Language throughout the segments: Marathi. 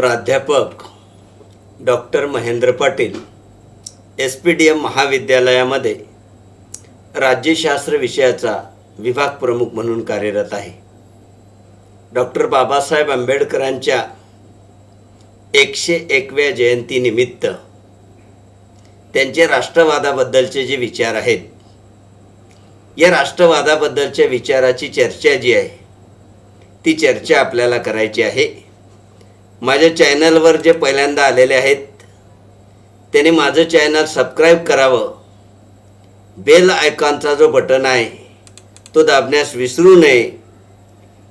प्राध्यापक doctor Mahendra Patil S P D M महाविद्यालयामध्ये राज्यशास्त्र विषयाचा विभाग प्रमुख म्हणून कार्यरत आहे. डॉक्टर बाबासाहेब आंबेडकरांच्या एकशे एकव्या जयंतीनिमित्त त्यांचे राष्ट्रवादाबद्दलचे जे विचार आहेत या राष्ट्रवादाबद्दलच्या विचाराची चर्चा जी आहे ती चर्चा आपल्याला करायची आहे. माझ्या चॅनलवर जे पहिल्यांदा आलेले आहेत त्याने माझं चॅनल सबस्क्राईब करावं. बेल आयकॉनचा जो बटन आहे तो दाबण्यास विसरू नये.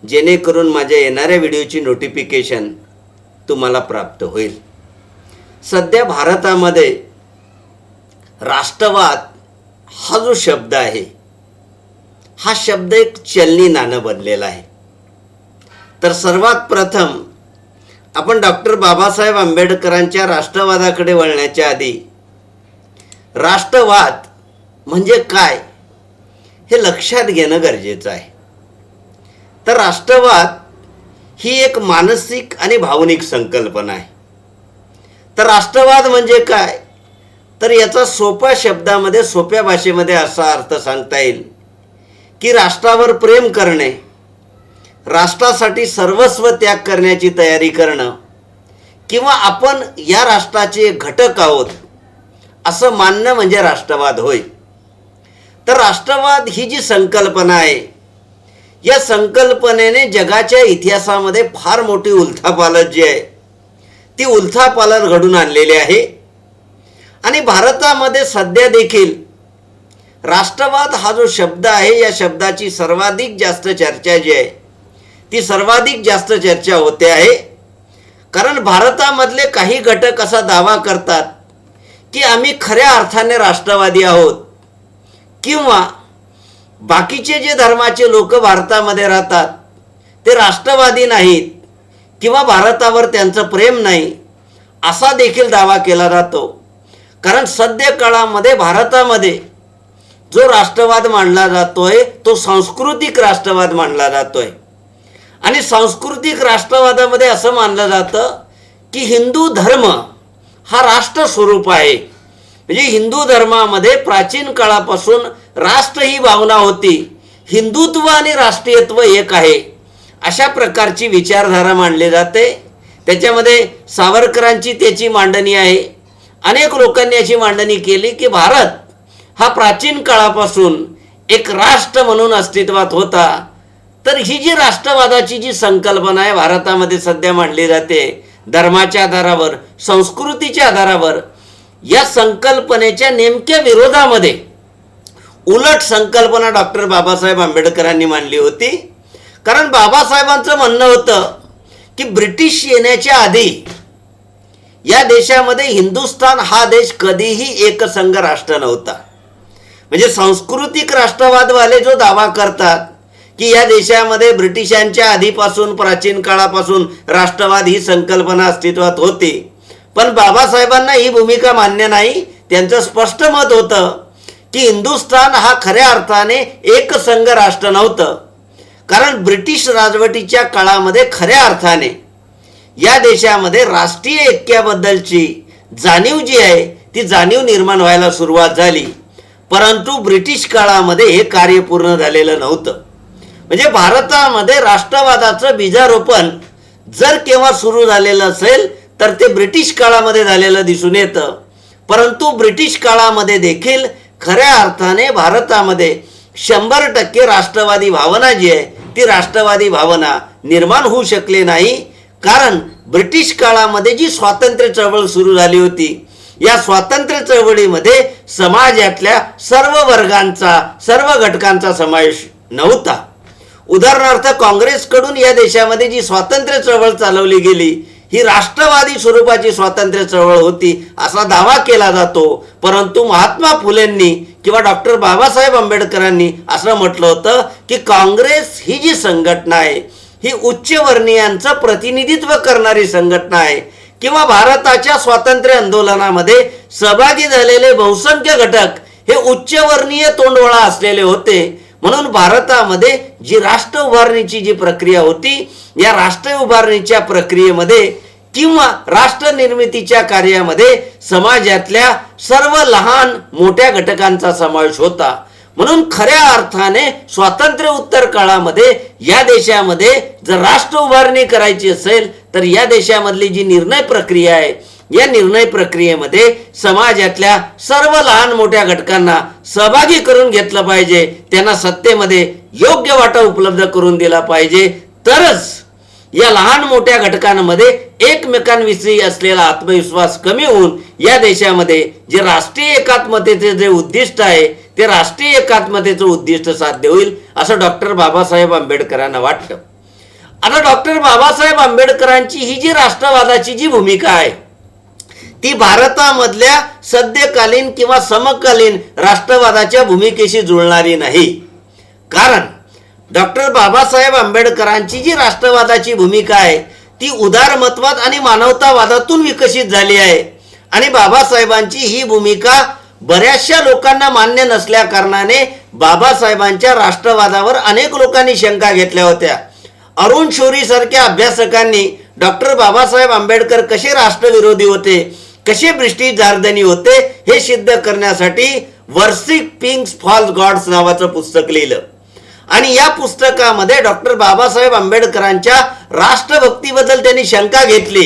जेणेकरून माझ्या येणाऱ्या व्हिडिओची नोटिफिकेशन तुम्हाला प्राप्त होईल. सध्या भारतामध्ये राष्ट्रवाद हा जो शब्द आहे हा शब्द एक चलनी नाणं बनलेला आहे. तर सर्वात प्रथम आपण डॉक्टर बाबासाहेब आंबेडकरांच्या राष्ट्रवादाकडे वळण्याच्या आधी राष्ट्रवाद म्हणजे काय हे लक्षात घेणं गरजेचं आहे. तर राष्ट्रवाद ही एक मानसिक आणि भावनिक संकल्पना आहे. तर राष्ट्रवाद म्हणजे काय? तर याचा सोप्या शब्दामध्ये सोप्या भाषेमध्ये असा अर्थ सांगता येईल की राष्ट्रावर प्रेम करणे राष्ट्रासाठी सर्वस्व त्याग करण्याची तयारी करणं किंवा आपण या राष्ट्राचे घटक आहोत असं मानणं म्हणजे राष्ट्रवाद होय. तर राष्ट्रवाद ही जी संकल्पना आहे या संकल्पनेने जगाच्या इतिहासामध्ये फार मोठी उलथापालट जी आहे ती उलथापालट घडून आणलेली आहे. आणि भारतामध्ये सध्या देखील राष्ट्रवाद हा जो शब्द आहे या शब्दाची सर्वाधिक जास्त चर्चा जी आहे ती सर्वाधिक जास्त चर्चा होते आहे. कारण भारतामधले काही घटक असा दावा करतात की आम्ही खऱ्या अर्थाने राष्ट्रवादी आहोत. किंवा बाकीचे जे धर्माचे लोक भारतामध्ये राहतात ते राष्ट्रवादी नाहीत किंवा भारतावर त्यांचं प्रेम नाही असा देखील दावा केला जातो. कारण सध्या काळामध्ये भारतामध्ये जो राष्ट्रवाद मानला जातोय तो सांस्कृतिक राष्ट्रवाद मानला जातोय. आणि सांस्कृतिक राष्ट्रवादामध्ये असं मानलं जातं की हिंदू धर्म हा राष्ट्र स्वरूप आहे. म्हणजे हिंदू धर्मामध्ये प्राचीन काळापासून राष्ट्र ही भावना होती. हिंदुत्व आणि राष्ट्रीयत्व एक आहे. अशा प्रकारची विचारधारा मांडली जाते. त्याच्यामध्ये सावरकरांची त्याची मांडणी आहे. अनेक लोकांनी अशी मांडणी केली की भारत हा प्राचीन काळापासून एक राष्ट्र म्हणून अस्तित्वात होता. तर ही जी राष्ट्रवादाची जी संकल्पना आहे भारतामध्ये सध्या मांडली जाते धर्माच्या आधारावर संस्कृतीच्या आधारावर या संकल्पनेच्या नेमक्या विरोधामध्ये उलट संकल्पना डॉक्टर बाबासाहेब आंबेडकरांनी मांडली होती. कारण बाबासाहेबांचं म्हणणं होतं की ब्रिटिश येण्याच्या आधी या देशामध्ये हिंदुस्थान हा देश कधीही एकसंघ राष्ट्र नव्हता. म्हणजे सांस्कृतिक राष्ट्रवादवाले जो दावा करतात की या देशामध्ये ब्रिटिशांच्या आधीपासून प्राचीन काळापासून राष्ट्रवाद ही संकल्पना अस्तित्वात होती. पण बाबासाहेबांना ही भूमिका मान्य नाही. त्यांचं स्पष्ट मत होतं की हिंदुस्थान हा खऱ्या अर्थाने एकसंघ राष्ट्र नव्हतं. कारण ब्रिटिश राजवटीच्या काळामध्ये खऱ्या अर्थाने या देशामध्ये राष्ट्रीय ऐक्याबद्दलची जाणीव जी आहे ती जाणीव निर्माण व्हायला सुरुवात झाली. परंतु ब्रिटिश काळामध्ये हे कार्य पूर्ण झालेलं नव्हतं. म्हणजे भारतामध्ये राष्ट्रवादाचं बीजारोपण जर केव्हा सुरू झालेलं असेल तर ते ब्रिटिश काळामध्ये झालेलं दिसून येतं. परंतु ब्रिटिश काळामध्ये देखील खऱ्या अर्थाने भारतामध्ये शंभर टक्के राष्ट्रवादी भावना जी आहे ती राष्ट्रवादी भावना निर्माण होऊ शकली नाही. कारण ब्रिटिश काळामध्ये जी स्वातंत्र्य चळवळ सुरू झाली होती या स्वातंत्र्य चळवळीमध्ये समाजातल्या सर्व वर्गांचा सर्व घटकांचा समावेश नव्हता. उदाहरणार्थ काँग्रेसकडून या देशामध्ये जी स्वातंत्र्य चळवळ चालवली गेली ही राष्ट्रवादी स्वरूपाची स्वातंत्र्य चळवळ होती असा दावा केला जातो. परंतु महात्मा फुलेंनी किंवा डॉक्टर बाबासाहेब आंबेडकरांनी असं म्हटलं होतं की काँग्रेस ही जी संघटना आहे ही उच्चवर्णीयांचं प्रतिनिधित्व करणारी संघटना आहे. किंवा भारताच्या स्वातंत्र्य आंदोलनामध्ये सहभागी झालेले बहुसंख्य घटक हे उच्चवर्णीय तोंडवळा असलेले होते. म्हणून भारतामध्ये जी राष्ट्र उभारणीची जी प्रक्रिया होती या राष्ट्र उभारणीच्या प्रक्रियेमध्ये किंवा राष्ट्र निर्मितीच्या कार्यामध्ये समाजातल्या सर्व लहान मोठ्या घटकांचा समावेश होता. म्हणून खऱ्या अर्थाने स्वातंत्र्य उत्तर काळामध्ये या देशामध्ये जर राष्ट्र उभारणी करायची असेल तर या देशामधली जी निर्णय प्रक्रिया आहे या निर्णय प्रक्रियेमध्ये समाजातल्या सर्व लहान मोठ्या घटकांना सहभागी करून घेतलं पाहिजे. त्यांना सत्तेमध्ये योग्य वाटा उपलब्ध करून दिला पाहिजे. तरच या लहान मोठ्या घटकांमध्ये एकमेकांविषयी असलेला आत्मविश्वास कमी होऊन या देशामध्ये जे राष्ट्रीय एकात्मतेचे जे उद्दिष्ट आहे ते राष्ट्रीय एकात्मतेचं उद्दिष्ट साध्य होईल असं डॉक्टर बाबासाहेब आंबेडकरांना वाटतं. आता डॉक्टर बाबासाहेब आंबेडकरांची ही जी राष्ट्रवादाची जी भूमिका आहे ती भारतामधल्या सद्यकालीन किंवा समकालीन राष्ट्रवादाच्या भूमिकेशी जुळणारी नाही. कारण डॉक्टर बाबासाहेब आंबेडकरांची जी राष्ट्रवादाची भूमिका आहे ती उदारमतवाद आणि मानवतावादातून विकसित झाली आहे. आणि बाबासाहेबांची ही भूमिका बऱ्याचशा लोकांना मान्य नसल्या कारणाने बाबासाहेबांच्या राष्ट्रवादावर अनेक लोकांनी शंका घेतल्या होत्या. अरुण शोरी सारख्या अभ्यासकांनी डॉक्टर बाबासाहेब आंबेडकर कसे राष्ट्रविरोधी होते कशी ब्रिटिश जारदनी होते हे सिद्ध करण्यासाठी वर्सिक पिंक्स फॉल्स गॉड्स नावाचं पुस्तक लिहिलं. आणि या पुस्तकामध्ये डॉक्टर बाबासाहेब आंबेडकरांच्या राष्ट्रभक्तीबद्दल त्यांनी शंका घेतली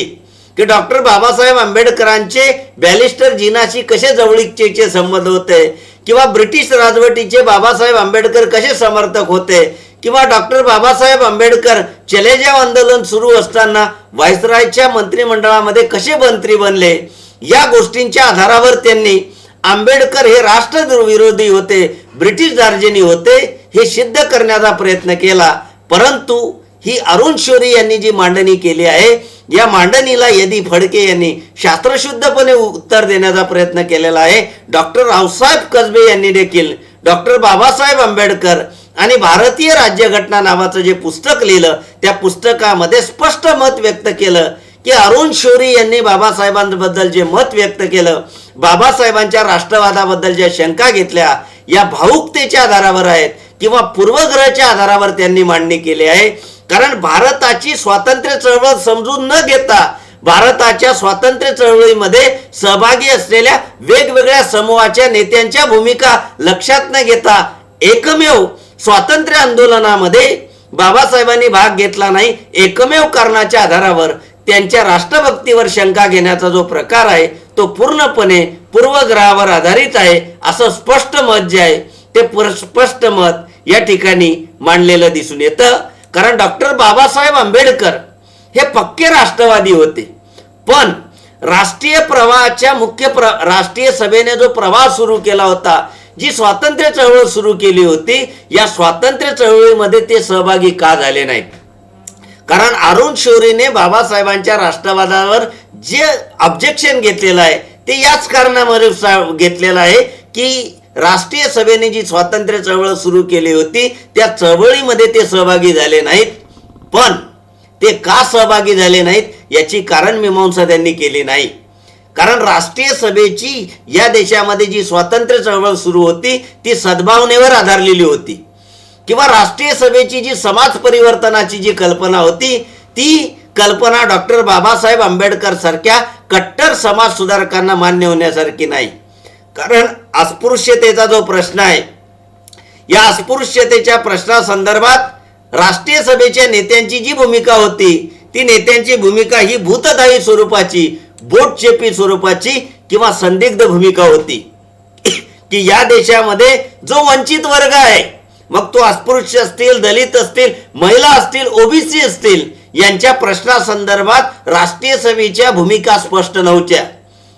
की डॉक्टर बाबासाहेब आंबेडकरांचे बॅलिस्टर जिनाशी कसे जवळीकचे संबंध होते किंवा ब्रिटिश राजवटीचे बाबासाहेब आंबेडकर कसे समर्थक होते किंवा डॉक्टर बाबासाहेब आंबेडकर चलेजाव आंदोलन सुरू असताना व्हायसरायच्या मंत्रिमंडळामध्ये कसे मंत्री बनले या गोष्टींच्या आधारावर त्यांनी आंबेडकर हे राष्ट्रविरोधी होते ब्रिटिश दार्जिनी होते हे सिद्ध करण्याचा प्रयत्न केला. परंतु ही अरुण शोरी यांनी जी मांडणी केली आहे या मांडणीला यदी फडके यांनी शास्त्रशुद्धपणे उत्तर देण्याचा प्रयत्न केलेला आहे. डॉक्टर रावसाहेब कसबे यांनी देखील डॉक्टर बाबासाहेब आंबेडकर आणि भारतीय राज्यघटना नावाचं जे पुस्तक लिहिलं त्या पुस्तकामध्ये स्पष्ट मत व्यक्त केलं. की अरुण शोरी यांनी बाबासाहेबांबद्दल जे मत व्यक्त केलं बाबासाहेबांच्या राष्ट्रवादाबद्दल ज्या शंका घेतल्या या भाऊकतेच्या आधारावर आहेत किंवा पूर्वग्रहाच्या आधारावर त्यांनी मांडणी केली आहे. कारण भारताची स्वातंत्र्य चळवळ समजून न घेता भारताच्या स्वातंत्र्य चळवळीमध्ये सहभागी असलेल्या वेगवेगळ्या समूहाच्या नेत्यांच्या भूमिका लक्षात न घेता एकमेव स्वातंत्र्य आंदोलनामध्ये बाबासाहेबांनी भाग घेतला नाही एकमेव कारणाच्या आधारावर त्यांच्या राष्ट्रभक्तीवर शंका घेण्याचा जो प्रकार आहे तो पूर्णपणे पूर्वग्रहावर आधारित आहे असं स्पष्ट मत जे आहे ते स्पष्ट मत या ठिकाणी मांडलेलं दिसून येतं. कारण डॉक्टर बाबासाहेब आंबेडकर हे पक्के राष्ट्रवादी होते. पण राष्ट्रीय प्रवाहाच्या मुख्य प्र राष्ट्रीय सभेने जो प्रवाह सुरू केला होता जी स्वातंत्र्य चळवळ सुरू केली होती या स्वातंत्र्य चळवळीमध्ये ते सहभागी का झाले नाहीत? कारण अरुण शौरीने बाबासाहेबांच्या राष्ट्रवादावर जे ऑब्जेक्शन घेतलेलं आहे ते याच कारणामुळे सा- घेतलेलं आहे की राष्ट्रीय सभेने जी स्वातंत्र्य चळवळ सुरू केली होती त्या चळवळीमध्ये ते सहभागी झाले नाहीत. पण ते का सहभागी झाले नाहीत याची कारण मीमांसा त्यांनी केली नाही. कारण राष्ट्रीय सभेची या देशामध्ये जी स्वातंत्र्य चळवळ सुरू होती ती सद्भावनेवर आधारलेली होती. किंवा राष्ट्रीय सभेची जी समाज परिवर्तनाची जी कल्पना होती ती कल्पना डॉक्टर बाबासाहेब आंबेडकर सारख्या कट्टर समाज सुधारकांना मान्य होण्यासारखी नाही. कारण अस्पृश्यतेचा जो प्रश्न आहे या अस्पृश्यतेच्या प्रश्नासंदर्भात राष्ट्रीय सभेच्या नेत्यांची जी भूमिका होती ती नेत्यांची भूमिका ही भूतदायी स्वरूपाची बोटचेपी स्वरूपाची किंवा संदिग्ध भूमिका होती. की या देशामध्ये जो वंचित वर्ग आहे मग तो अस्पृश्य असतील दलित असतील महिला असतील ओबीसी असतील यांच्या प्रश्नासंदर्भात राष्ट्रीय सभेच्या भूमिका स्पष्ट नव्हत्या.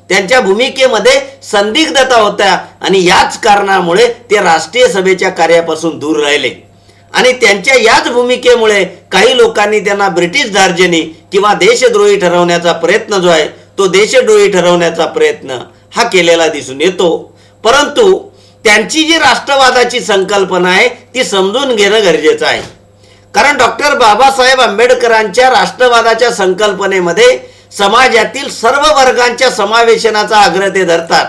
त्यांच्या भूमिकेमध्ये संदिग्धता होत्या आणि याच कारणामुळे ते राष्ट्रीय सभेच्या कार्यापासून दूर राहिले. आणि त्यांच्या याच भूमिकेमुळे काही लोकांनी त्यांना ब्रिटिश दार्जनी किंवा देशद्रोही ठरवण्याचा प्रयत्न जो आहे तो देशद्रोही ठरवण्याचा प्रयत्न हा केलेला दिसून येतो. परंतु त्यांची जी राष्ट्रवादाची संकल्पना आहे ती समजून घेणं गरजेचं आहे. कारण डॉक्टर बाबासाहेब आंबेडकरांच्या राष्ट्रवादाच्या संकल्पनेमध्ये समाजातील सर्व वर्गांच्या समावेशनाचा आग्रह ते धरतात.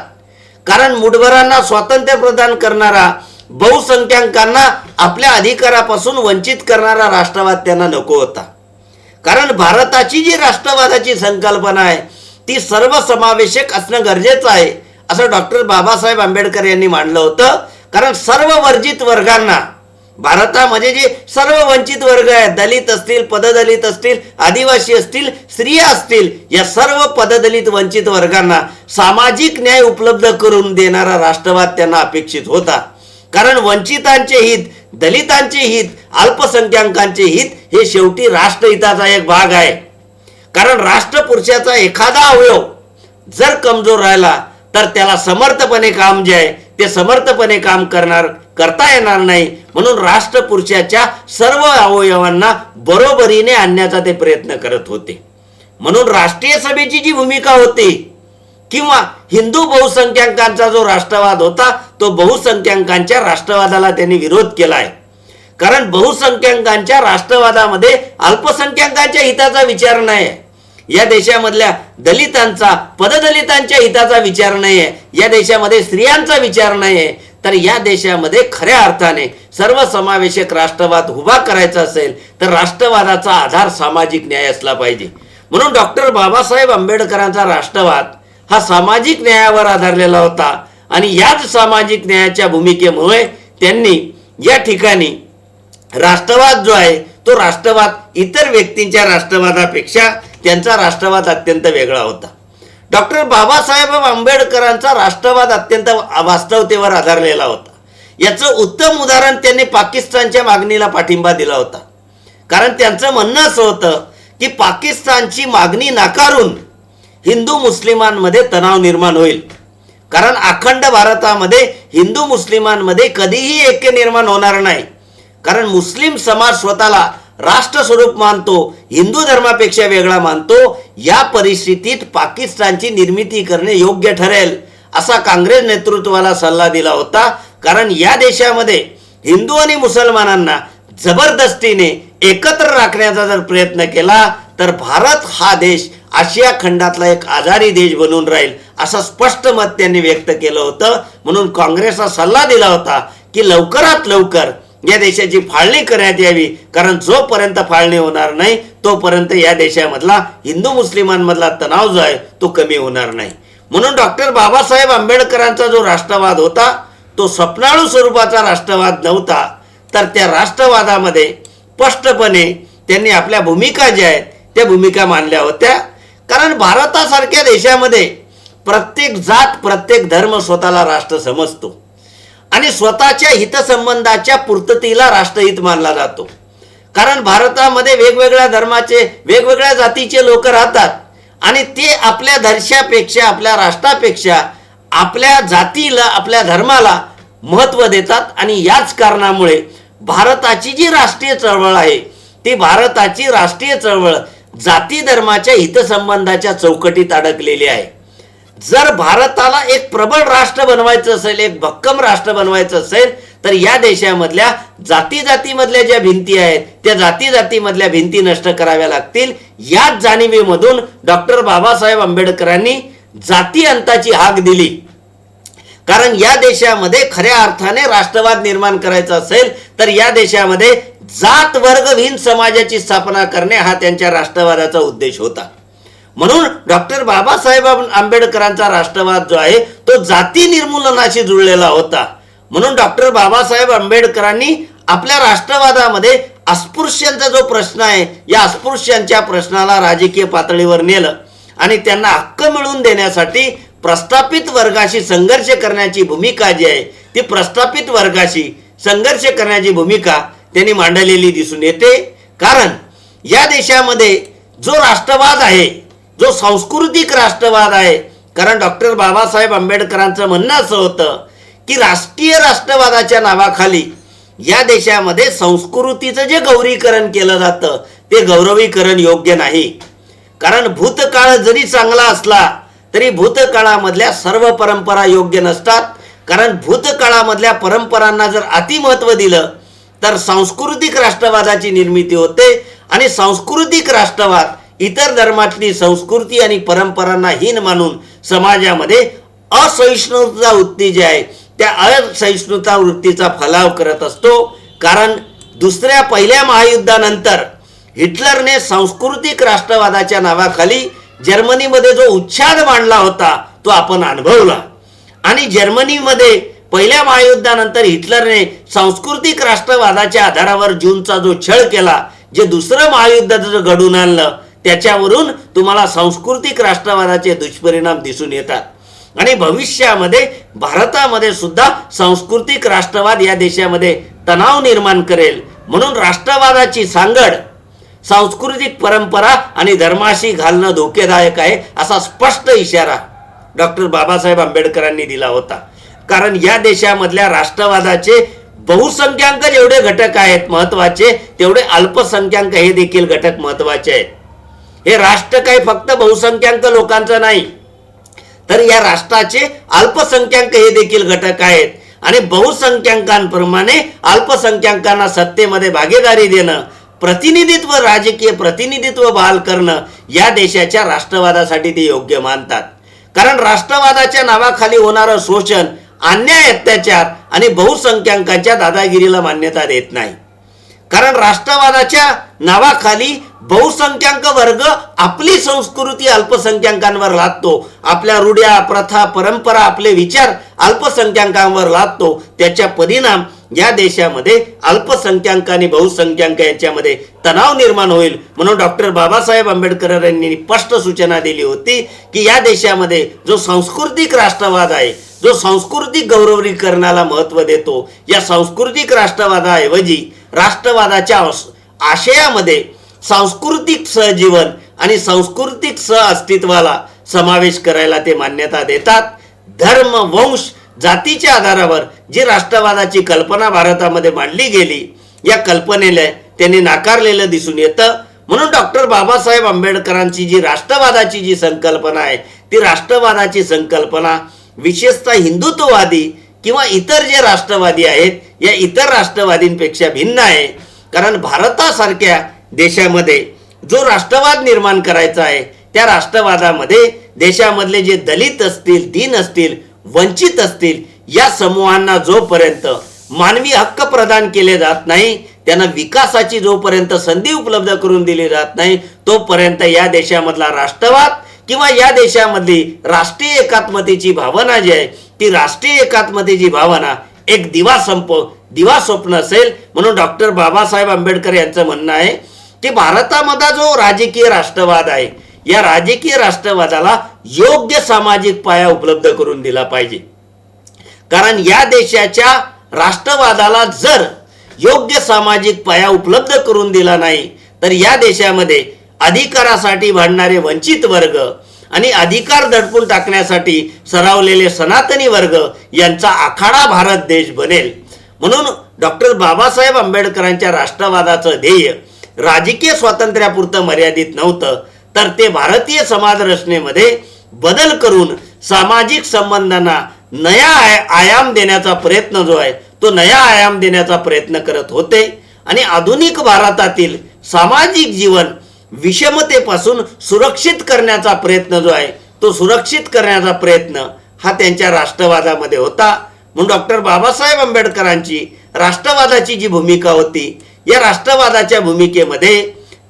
कारण मुठभरांना स्वातंत्र्य प्रदान करणारा बहुसंख्याकांना आपल्या अधिकारापासून वंचित करणारा राष्ट्रवाद त्यांना नको होता. कारण भारताची जी राष्ट्रवादाची संकल्पना आहे ती सर्व समावेशक असणं गरजेचं आहे. असं डॉक्टर बाबासाहेब आंबेडकर यांनी मांडलं होतं. कारण सर्व वर्जित वर्गांना भारतामध्ये जे सर्व वंचित वर्ग आहेत दलित असतील पददलित असतील आदिवासी असतील स्त्रिया असतील या सर्व पददलित वंचित वर्गांना सामाजिक न्याय उपलब्ध करून देणारा राष्ट्रवाद त्यांना अपेक्षित होता. कारण वंचितांचे हित दलितांचे हित अल्पसंख्याकांचे हित हे शेवटी राष्ट्रहिताचा एक भाग आहे. कारण राष्ट्रपुरुषाचा एखादा अवयव जर कमजोर राहिला तर त्याला समर्थपणे काम जे आहे ते समर्थपणे काम करणार करता येणार नाही. म्हणून राष्ट्रपुरुषाच्या सर्व अवयवांना बरोबरीने आणण्याचा ते प्रयत्न करत होते. म्हणून राष्ट्रीय सभेची जी भूमिका होती किंवा हिंदू बहुसंख्याकांचा जो राष्ट्रवाद होता तो बहुसंख्याकांच्या राष्ट्रवादाला त्यांनी विरोध केला आहे. कारण बहुसंख्याकांच्या राष्ट्रवादामध्ये अल्पसंख्याकांच्या हिताचा विचार नाही आहे. या देशामधल्या दलितांचा पददलितांच्या हिताचा विचार नाही आहे या देशामध्ये स्त्रियांचा विचार नाही आहे तर या देशामध्ये खऱ्या अर्थाने सर्वसमावेशक राष्ट्रवाद उभा करायचा असेल तर राष्ट्रवादाचा आधार सामाजिक न्याय असला पाहिजे. म्हणून डॉक्टर बाबासाहेब आंबेडकरांचा राष्ट्रवाद हा सामाजिक न्यायावर आधारलेला होता आणि याच सामाजिक न्यायाच्या भूमिकेमुळे त्यांनी या ठिकाणी राष्ट्रवाद जो आहे तो राष्ट्रवाद इतर व्यक्तींच्या राष्ट्रवादापेक्षा त्यांचा राष्ट्रवाद अत्यंत वेगळा होता. डॉक्टर बाबासाहेब आंबेडकरांचा राष्ट्रवाद अत्यंत वास्तवतेवर आधारलेला होता. याचं उत्तम उदाहरण त्यांनी पाकिस्तानच्या मागणीला पाठिंबा दिला होता. कारण त्यांचं म्हणणं असं होतं की पाकिस्तानची मागणी नाकारून हिंदू मुस्लिमांमध्ये तणाव निर्माण होईल. कारण अखंड भारतामध्ये हिंदू मुस्लिमांमध्ये कधीही ऐक्य निर्माण होणार नाही. कारण मुस्लिम समाज स्वतःला राष्ट्र स्वरूप मानतो हिंदू धर्मापेक्षा वेगळा मानतो या परिस्थितीत पाकिस्तानची निर्मिती करणे योग्य ठरेल असा काँग्रेस नेतृत्वाला सल्ला दिला होता. कारण या देशामध्ये हिंदू आणि मुसलमानांना जबरदस्तीने एकत्र राखण्याचा जर प्रयत्न केला तर भारत हा देश आशिया खंडातला एक आजारी देश बनून राहील असं स्पष्ट मत त्यांनी व्यक्त केलं होतं. म्हणून काँग्रेसचा सल्ला दिला होता की लवकरात लवकर या देशाची फाळणी करण्यात यावी. कारण जोपर्यंत फाळणी होणार नाही तोपर्यंत या देशामधला हिंदू मुस्लिमांमधला तणाव जो आहे तो कमी होणार नाही. म्हणून डॉक्टर बाबासाहेब आंबेडकरांचा जो राष्ट्रवाद होता तो स्वप्नाळू स्वरूपाचा राष्ट्रवाद नव्हता. तर त्या राष्ट्रवादामध्ये स्पष्टपणे त्यांनी आपल्या भूमिका ज्या आहेत त्या भूमिका मांडल्या होत्या. कारण भारतासारख्या देशामध्ये प्रत्येक जात प्रत्येक धर्म स्वतःला राष्ट्र समजतो. आणि स्वतःच्या हितसंबंधाच्या पूर्ततेला राष्ट्रहित मानला जातो. कारण भारतामध्ये वेगवेगळ्या धर्माचे वेगवेगळ्या जातीचे लोक राहतात आणि ते आपल्या धर्शापेक्षा आपल्या राष्ट्रापेक्षा आपल्या जातीला आपल्या धर्माला महत्त्व देतात आणि याच कारणामुळे भारताची जी राष्ट्रीय चळवळ आहे ती भारताची राष्ट्रीय चळवळ जाती धर्माच्या हितसंबंधाच्या चौकटीत अडकलेली आहे. जर भारताला एक प्रबळ राष्ट्र बनवायचं असेल एक भक्कम राष्ट्र बनवायचं असेल तर या देशामधल्या जाती जातीमधल्या ज्या भिंती आहेत त्या जाती जातीमधल्या भिंती नष्ट कराव्या लागतील. याच जाणीवेमधून डॉक्टर बाबासाहेब आंबेडकरांनी जाती अंताची हाक दिली. कारण या देशामध्ये खऱ्या अर्थाने राष्ट्रवाद निर्माण करायचा असेल तर या देशामध्ये जात वर्गहीन समाजाची स्थापना करणे हा त्यांच्या राष्ट्रवादाचा उद्देश होता. म्हणून डॉक्टर बाबासाहेब आंबेडकरांचा राष्ट्रवाद जो आहे तो जाती निर्मूलनाशी जुळलेला होता. म्हणून डॉक्टर बाबासाहेब आंबेडकरांनी आपल्या राष्ट्रवादामध्ये अस्पृश्यांचा जो प्रश्न आहे या अस्पृश्यांच्या प्रश्नाला राजकीय पातळीवर नेलं आणि त्यांना हक्क मिळवून देण्यासाठी प्रस्थापित वर्गाशी संघर्ष करण्याची भूमिका जी आहे ती प्रस्थापित वर्गाशी संघर्ष करण्याची भूमिका त्यांनी मांडलेली दिसून येते. कारण या देशामध्ये जो राष्ट्रवाद आहे जो सांस्कृतिक राष्ट्रवाद आहे. कारण डॉक्टर बाबासाहेब आंबेडकरांचं म्हणणं असं होतं की राष्ट्रीय राष्ट्रवादाच्या नावाखाली या देशामध्ये संस्कृतीचं जे गौरीकरण केलं जातं ते गौरवीकरण योग्य नाही. कारण भूतकाळ जरी चांगला असला तरी भूतकाळामधल्या सर्व परंपरा योग्य नसतात. कारण भूतकाळामधल्या परंपरांना जर अतिमहत्व दिलं तर सांस्कृतिक राष्ट्रवादाची निर्मिती होते आणि सांस्कृतिक राष्ट्रवाद इतर धर्मातली संस्कृती आणि परंपरांना हीन मानून समाजामध्ये असहिष्णुता वृत्ती जी आहे त्या असहिष्णुता वृत्तीचा फलाव करत असतो. कारण दुसऱ्या पहिल्या महायुद्धानंतर हिटलरने सांस्कृतिक राष्ट्रवादाच्या नावाखाली जर्मनीमध्ये जो उच्छाद मांडला होता तो आपण अनुभवला. आणि जर्मनीमध्ये पहिल्या महायुद्धानंतर हिटलरने सांस्कृतिक राष्ट्रवादाच्या आधारावर जूनचा जो छळ केला जे दुसरं महायुद्ध जो घडून आणलं त्याच्यावरून तुम्हाला सांस्कृतिक राष्ट्रवादाचे दुष्परिणाम दिसून येतात. आणि भविष्यामध्ये भारतामध्ये सुद्धा सांस्कृतिक राष्ट्रवाद या देशामध्ये तणाव निर्माण करेल. म्हणून राष्ट्रवादाची सांगड सांस्कृतिक परंपरा आणि धर्माशी घालणं धोकेदायक आहे असा स्पष्ट इशारा डॉक्टर बाबासाहेब आंबेडकरांनी दिला होता. कारण या देशामधल्या राष्ट्रवादाचे बहुसंख्याक जेवढे घटक आहेत महत्त्वाचे तेवढे अल्पसंख्याक हे देखील घटक महत्त्वाचे आहेत. हे राष्ट्र काही फक्त बहुसंख्याक लोकांचं नाही तर या राष्ट्राचे अल्पसंख्याक हे देखील घटक आहेत. आणि बहुसंख्याकांप्रमाणे अल्पसंख्याकांना सत्तेमध्ये भागीदारी देणं प्रतिनिधित्व राजकीय प्रतिनिधित्व बहाल करणं या देशाच्या राष्ट्रवादासाठी ते योग्य मानतात. कारण राष्ट्रवादाच्या नावाखाली होणारं शोषण अन्याय अत्याचार आणि बहुसंख्याकांच्या दादागिरीला मान्यता देत नाही. कारण राष्ट्रवादाच्या नावाखाली बहुसंख्याक वर्ग आपली संस्कृती अल्पसंख्याकांवर लादतो. आपल्या रूढ्या प्रथा परंपरा आपले विचार अल्पसंख्याकांवर लादतो. त्याच्या परिणाम या देशामध्ये अल्पसंख्याक आणि बहुसंख्याक यांच्यामध्ये तणाव निर्माण होईल. म्हणून डॉक्टर बाबासाहेब आंबेडकर यांनी स्पष्ट सूचना दिली होती की या देशामध्ये जो सांस्कृतिक राष्ट्रवाद आहे जो सांस्कृतिक गौरवीकरणाला महत्त्व देतो या सांस्कृतिक राष्ट्रवादाऐवजी राष्ट्रवादाच्या आश- आशयामध्ये सांस्कृतिक सहजीवन आणि सांस्कृतिक सहअस्तित्वाला समावेश करायला ते मान्यता देतात. धर्म वंश जातीच्या आधारावर जी राष्ट्रवादाची कल्पना भारतामध्ये मांडली गेली या कल्पनेला त्यांनी नाकारलेलं दिसून येतं. म्हणून डॉक्टर बाबासाहेब आंबेडकरांची जी राष्ट्रवादाची जी संकल्पना आहे ती राष्ट्रवादाची संकल्पना विशेषतः हिंदुत्ववादी किंवा इतर जे राष्ट्रवादी आहेत या इतर राष्ट्रवादींपेक्षा भिन्न आहे. कारण भारतासारख्या देशामध्ये जो राष्ट्रवाद निर्माण करायचा आहे त्या राष्ट्रवादामध्ये देशामधले जे दलित असतील दीन असतील वंचित असतील या समूहांना जोपर्यंत मानवी हक्क प्रदान केले जात नाही त्यांना विकासाची जोपर्यंत संधी उपलब्ध करून दिली जात नाही तोपर्यंत या देशामधला राष्ट्रवाद किंवा या देशामधली राष्ट्रीय एकात्मतेची भावना जी आहे ती राष्ट्रीय एकात्मतेची भावना एक दिवा संप दिवा स्वप्न असेल म्हणून डॉक्टर बाबासाहेब आंबेडकर यांचं म्हणणं आहे की भारतामध्ये जो राजकीय राष्ट्रवाद आहे या राजकीय राष्ट्रवादाला योग्य सामाजिक पाया उपलब्ध करून दिला पाहिजे. कारण या देशाच्या राष्ट्रवादाला जर योग्य सामाजिक पाया उपलब्ध करून दिला नाही तर या देशामध्ये अधिकारासाठी भांडणारे वंचित वर्ग आणि अधिकार दडपून टाकण्यासाठी सरावलेले सनातनी वर्ग यांचा आखाडा भारत देश बनेल. म्हणून डॉक्टर बाबासाहेब आंबेडकरांच्या राष्ट्रवादाचं ध्येय राजकीय स्वातंत्र्यापुरतं मर्यादित नव्हतं तर ते भारतीय समाज रचनेमध्ये बदल करून सामाजिक संबंधांना नया आय- आयाम देण्याचा प्रयत्न जो आहे तो नया आयाम देण्याचा प्रयत्न करत होते. आणि आधुनिक भारतातील सामाजिक जीवन विषमतेपासून सुरक्षित करण्याचा प्रयत्न जो आहे तो सुरक्षित करण्याचा प्रयत्न हा त्यांच्या राष्ट्रवादामध्ये होता. म्हणून डॉक्टर बाबासाहेब आंबेडकरांची राष्ट्रवादाची जी भूमिका होती या राष्ट्रवादाच्या भूमिकेमध्ये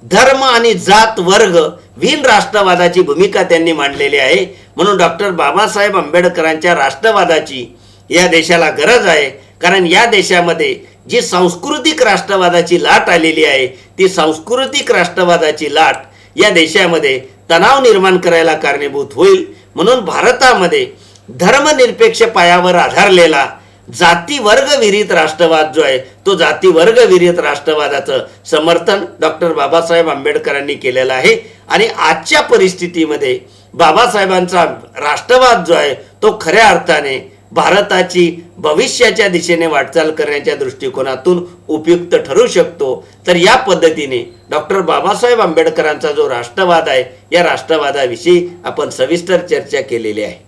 धर्म आणि जात वर्ग विन राष्ट्रवादाची भूमिका त्यांनी मांडलेली आहे. म्हणून डॉक्टर बाबासाहेब आंबेडकरांच्या राष्ट्रवादाची या देशाला गरज आहे. कारण या देशामध्ये जी सांस्कृतिक राष्ट्रवादाची लाट आलेली आहे ती सांस्कृतिक राष्ट्रवादाची लाट या देशामध्ये तणाव निर्माण करायला कारणीभूत होईल. म्हणून भारतामध्ये धर्मनिरपेक्ष पायावर आधारलेला जाती वर्ग विरहित राष्ट्रवाद जो आहे तो जाती वर्ग विरहित राष्ट्रवादाचं समर्थन डॉक्टर बाबासाहेब आंबेडकरांनी केलेलं आहे. आणि आजच्या परिस्थितीमध्ये बाबासाहेबांचा राष्ट्रवाद जो आहे तो खऱ्या अर्थाने भारताची भविष्याच्या दिशेने वाटचाल करण्याच्या दृष्टिकोनातून उपयुक्त ठरू शकतो. तर या पद्धतीने डॉक्टर बाबासाहेब आंबेडकरांचा जो राष्ट्रवाद आहे या राष्ट्रवादाविषयी आपण सविस्तर चर्चा केलेली आहे.